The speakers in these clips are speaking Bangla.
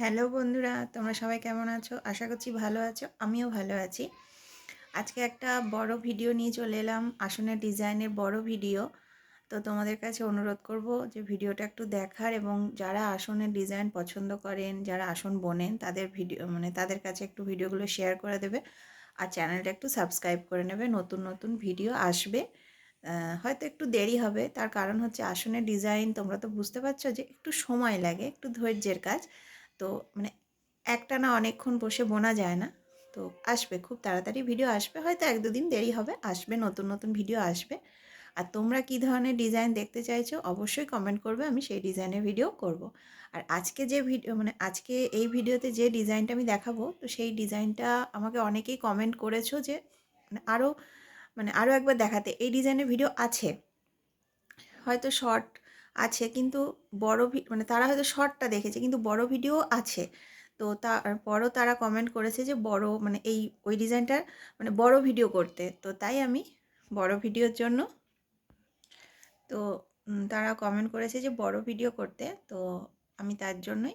হ্যালো বন্ধুরা, তোমরা সবাই কেমন আছো? আশা করছি ভালো আছো, আমিও ভালো আছি। আজকে একটা বড় ভিডিও নিয়ে চলে এলাম, আসনের ডিজাইনের বড় ভিডিও। তো তোমাদের কাছে অনুরোধ করব যে ভিডিওটা একটু দেখার এবং যারা আসনের ডিজাইন পছন্দ করেন, যারা আসন বোনেন, তাদের ভিডিও মানে তাদের কাছে একটু ভিডিওগুলো শেয়ার করে দেবে আর চ্যানেলটা একটু সাবস্ক্রাইব করে নেবে, নতুন নতুন ভিডিও আসবে। হয়তো একটু দেরি হবে, তার কারণ হচ্ছে আসনের ডিজাইন তোমরা তো বুঝতে পারছ যে একটু সময় লাগে, একটু ধৈর্যের কাজ। তো মানে একটা না অনেকক্ষণ বসে বোনা যায় না। তো আসবে, খুব তাড়াতাড়ি ভিডিও আসবে, হয়তো এক দুদিন দেরি হবে, আসবে, নতুন নতুন ভিডিও আসবে। আর তোমরা কী ধরনের ডিজাইন দেখতে চাইছো, অবশ্যই কমেন্ট করবে, আমি সেই ডিজাইনের ভিডিও করব। আর আজকে যে ভিডিও মানে আজকে এই ভিডিওতে যে ডিজাইনটা আমি দেখাবো, তো সেই ডিজাইনটা আমাকে অনেকেই কমেন্ট করেছ যে মানে আরও মানে আরও একবার দেখাতে, এই ডিজাইনের ভিডিও আছে। হয়তো শর্ট আছে কিন্তু বড় মানে তারা হয়তো শর্টটা দেখেছে কিন্তু বড় ভিডিও আছে। তো তারপরও তারা কমেন্ট করেছে যে বড় মানে এই, ওই ডিজাইনটার মানে বড় ভিডিও করতে। তো তাই আমি বড় ভিডিওর জন্য তো তারা কমেন্ট করেছে যে বড় ভিডিও করতে। তো আমি তার জন্যই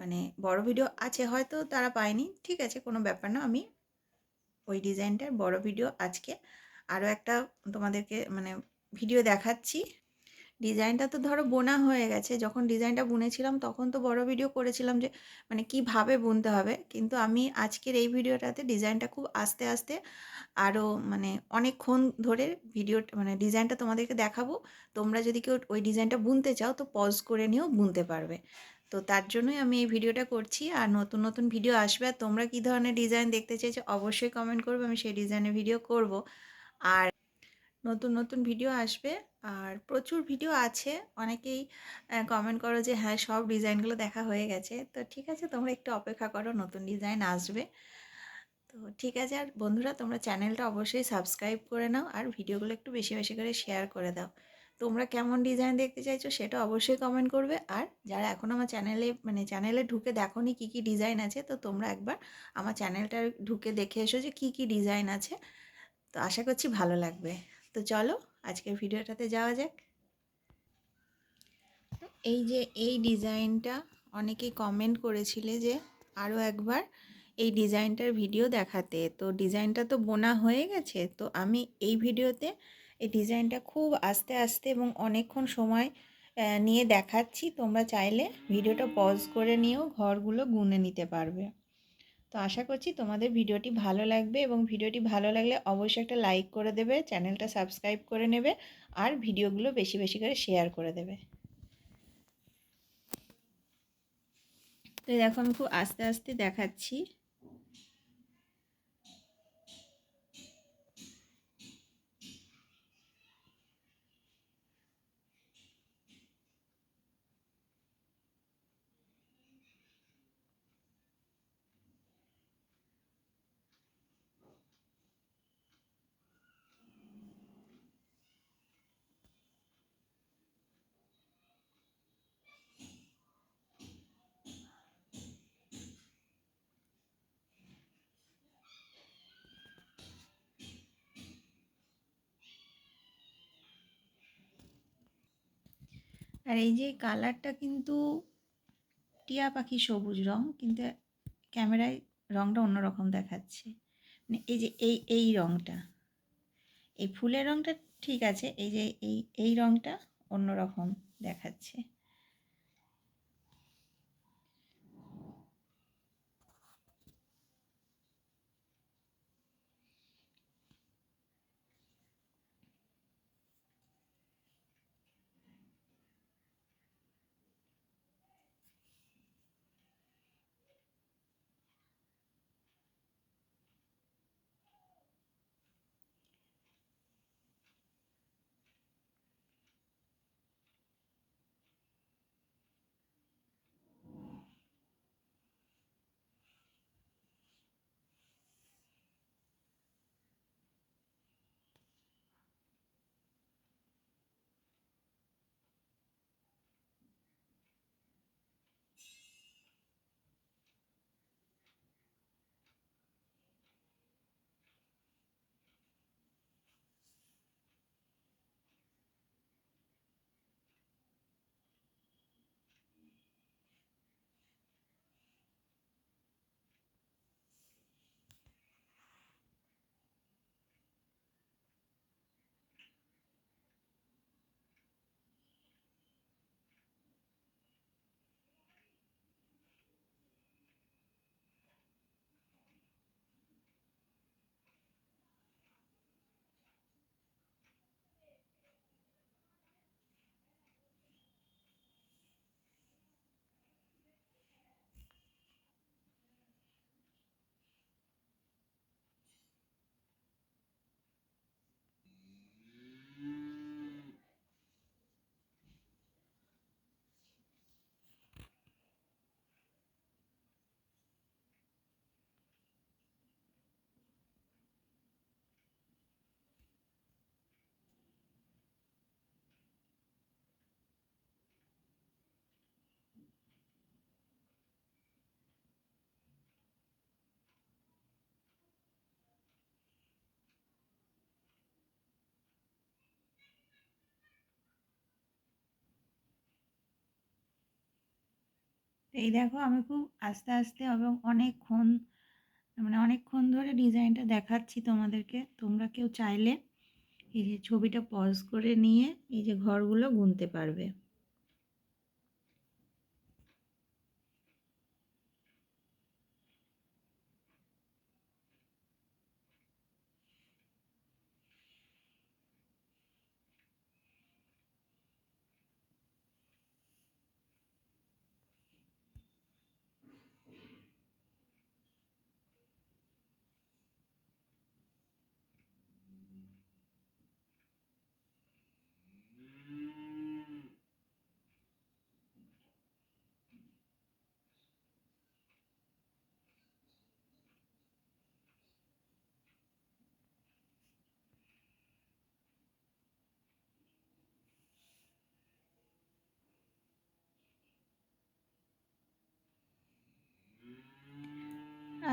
মানে বড় ভিডিও আছে হয়তো তারা পায়নি, ঠিক আছে কোনো ব্যাপার না। আমি ওই ডিজাইনটার বড় ভিডিও আজকে আরও একটা তোমাদেরকে মানে ভিডিও দেখাচ্ছি। ডিজাইনটা তো ধরো বোনা হয়ে গেছে। যখন ডিজাইনটা বুনেছিলাম, তখন তো বড় ভিডিও করেছিলাম যে মানে কীভাবে বুনতে হবে? কিন্তু আমি আজকের এই ভিডিওটাতে ডিজাইনটা খুব আস্তে আস্তে আরও মানে অনেকক্ষণ ধরে ভিডিও মানে ডিজাইনটা তোমাদেরকে দেখাবো। তোমরা যদি কেউ ওই ডিজাইনটা বুনতে চাও, তো পজ করে নিয়েও বুনতে পারবে। তো তার জন্যই আমি এই ভিডিওটা করছি। আর নতুন নতুন ভিডিও আসবে, আর তোমরা কী ধরনের ডিজাইন দেখতে চাইছো, অবশ্যই কমেন্ট করবে, আমি সেই ডিজাইনের ভিডিও করব। আর নতুন নতুন ভিডিও আসবে। আর প্রচুর ভিডিও আছে। অনেকেই কমেন্ট করো যে হ্যাঁ সব ডিজাইনগুলো দেখা হয়ে গেছে। তো ঠিক আছে, তোমরা একটু অপেক্ষা করো, নতুন ডিজাইন আসবে। তো ঠিক আছে, আর বন্ধুরা, তোমরা চ্যানেলটা অবশ্যই সাবস্ক্রাইব করে নাও আর ভিডিওগুলো একটু বেশি বেশি করে শেয়ার করে দাও। তোমরা কেমন ডিজাইন দেখতে চাইছো সেটা অবশ্যই কমেন্ট করবে। আর যারা এখন আমার চ্যানেলে মানে চ্যানেলে ঢুকে দেখো নি কী কী ডিজাইন আছে, তো তোমরা একবার আমার চ্যানেলটা ঢুকে দেখে এসো যে, কী কী ডিজাইন আছে। তো আশা করছি ভালো লাগবে। তো চলো আজকের ভিডিওটাতে যাওয়া যাক। এই যে এই ডিজাইনটা অনেকেই কমেন্ট করেছিলে যে আরও একবার এই ডিজাইনটার ভিডিও দেখাতে। তো ডিজাইনটা তো বোনা হয়ে গেছে। তো আমি এই ভিডিওতে এই ডিজাইনটা খুব আস্তে আস্তে এবং অনেকক্ষণ সময় নিয়ে দেখাচ্ছি। তোমরা চাইলে ভিডিওটা পজ করে নিয়েও ঘরগুলো গুনে নিতে পারবে। তো আশা করছি তোমাদের ভিডিওটি ভালো লাগবে এবং ভিডিওটি ভালো লাগলে অবশ্যই একটা লাইক করে দেবে, চ্যানেলটা সাবস্ক্রাইব করে নেবে আর ভিডিওগুলো বেশি বেশি করে শেয়ার করে দেবে। তো দেখো আমি খুব আস্তে আস্তে দেখাচ্ছি। আর এই যে কালারটা কিন্তু টিয়া পাখি সবুজ রং, কিন্তু ক্যামেরায় রংটা অন্যরকম দেখাচ্ছে। মানে এই যে এই এই রংটা, এই ফুলের রংটা ঠিক আছে, এই যে এই এই রংটা অন্যরকম দেখাচ্ছে। এই দেখো আমি খুব আস্তে আস্তে এবং অনেকক্ষণ মানে অনেকক্ষণ ধরে ডিজাইনটা দেখাচ্ছি তোমাদেরকে। তোমরা কেউ চাইলে এই যে ছবিটা পজ করে নিয়ে এই যে ঘরগুলো গুনতে পারবে।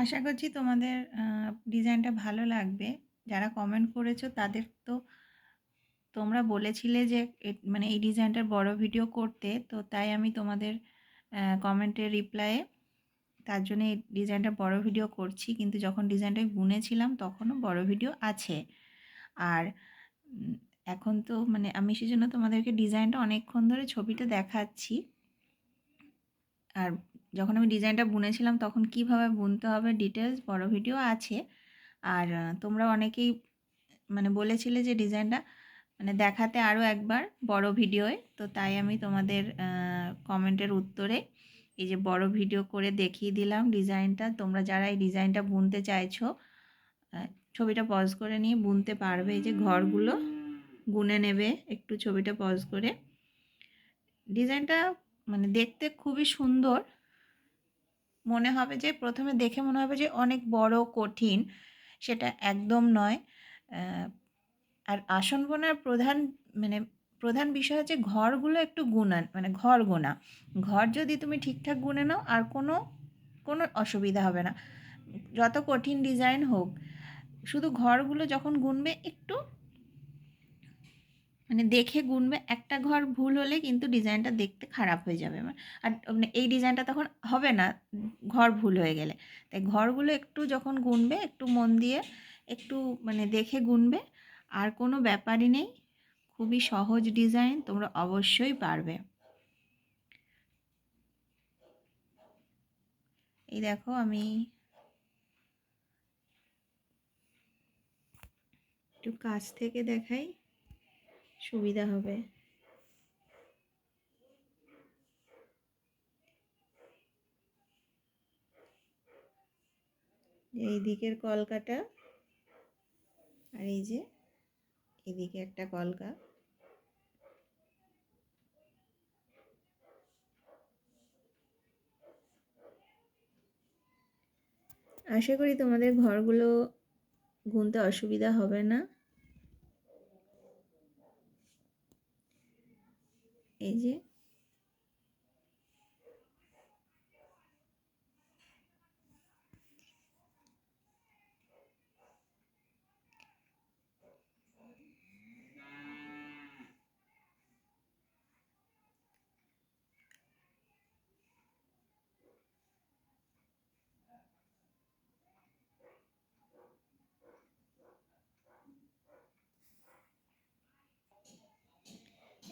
আশা করছি তোমাদের ডিজাইনটা ভালো লাগবে। যারা কমেন্ট করেছ তাদের তো, তোমরা বলেছিলে যে মানে এই ডিজাইনটার বড় ভিডিও করতে। তো তাই আমি তোমাদের কমেন্টের রিপ্লাইয়ে তার জন্য এই ডিজাইনটা বড় ভিডিও করছি। কিন্তু যখন ডিজাইনটা বুনেছিলাম তখনও বড় ভিডিও আছে। আর এখন তো মানে আমি সেজন্য তোমাদেরকে ডিজাইনটা অনেকক্ষণ ধরে ছবিটা দেখাচ্ছি। আর যখন আমি ডিজাইনটা বুনেছিলাম, তখন কীভাবে বুনতে হবে ডিটেলস বড় ভিডিও আছে। আর তোমরা অনেকেই মানে বলেছিলে যে ডিজাইনটা মানে দেখাতে আরও একবার বড় ভিডিওয় তো তাই আমি তোমাদের কমেন্টের উত্তরে এই যে বড় ভিডিও করে দেখিয়ে দিলাম ডিজাইনটা। তোমরা যারা এই ডিজাইনটা বুনতে চাইছো ছবিটা পজ করে নিয়ে বুনতে পারবে। এই যে ঘরগুলো গুনে নেবে একটু ছবিটা পজ করে। ডিজাইনটা মানে দেখতে খুবই সুন্দর। মনে হবে যে, প্রথমে দেখে মনে হবে যে, অনেক বড় কঠিন, সেটা একদম নয়। আর আসন বোনার প্রধান মানে প্রধান বিষয় হচ্ছে ঘরগুলো একটু গুনান মানে ঘর গোনা। ঘর যদি তুমি ঠিকঠাক গুনে নাও, আর কোনো কোনো অসুবিধা হবে না। যত কঠিন ডিজাইন হোক, শুধু ঘরগুলো যখন গুনবে, একটু মানে দেখে গুনবে, একটা ঘর ভুল হলে কিন্তু ডিজাইনটা দেখতে খারাপ হয়ে যাবে। আর মানে এই ডিজাইনটা তখন হবে না, ঘর ভুল হয়ে গেলে। তাই ঘরগুলো একটু যখন গুনবে, একটু মন দিয়ে একটু মানে দেখে গুনবে, আর কোনো ব্যাপারই নেই। খুবই সহজ ডিজাইন, তোমরা অবশ্যই পারবে। এই দেখো আমি একটু কাছ থেকে দেখাই। সুবিধা হবে। এই দিকের কলকাটা আর এই যে এদিকে একটা কলকা। আশা করি তোমাদের ঘরগুলো গুনতে অসুবিধা হবে না। এই যে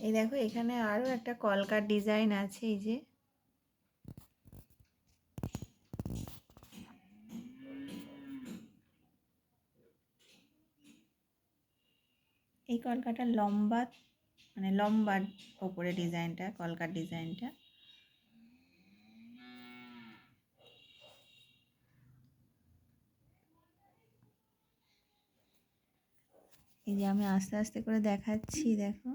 এই দেখো, এখানে আরও একটা কলকার ডিজাইন আছে, এই যে। এই কলকাটা লম্বা মানে লম্বা ওপরে ডিজাইনটা, কলকার ডিজাইনটা। এই যে আমি আস্তে আস্তে করে দেখাচ্ছি, দেখো।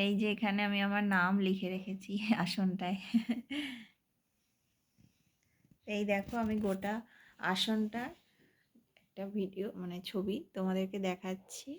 এই যে এখানে আমি আমার নাম লিখে রেখেছি আসনটায়। এই দেখো আমি গোটা আসনটার একটা ভিডিও মানে ছবি তোমাদেরকে দেখাচ্ছি।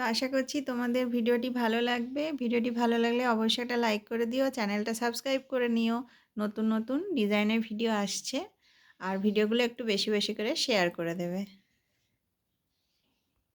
তো আশা করছি তোমাদের ভিডিওটি ভালো লাগবে। ভিডিওটি ভালো লাগলে অবশ্যই একটা লাইক করে দিও, চ্যানেলটা সাবস্ক্রাইব করে নিও। নতুন নতুন ডিজাইনের ভিডিও আসছে। আর ভিডিওগুলো একটু বেশি বেশি করে শেয়ার করে দেবে।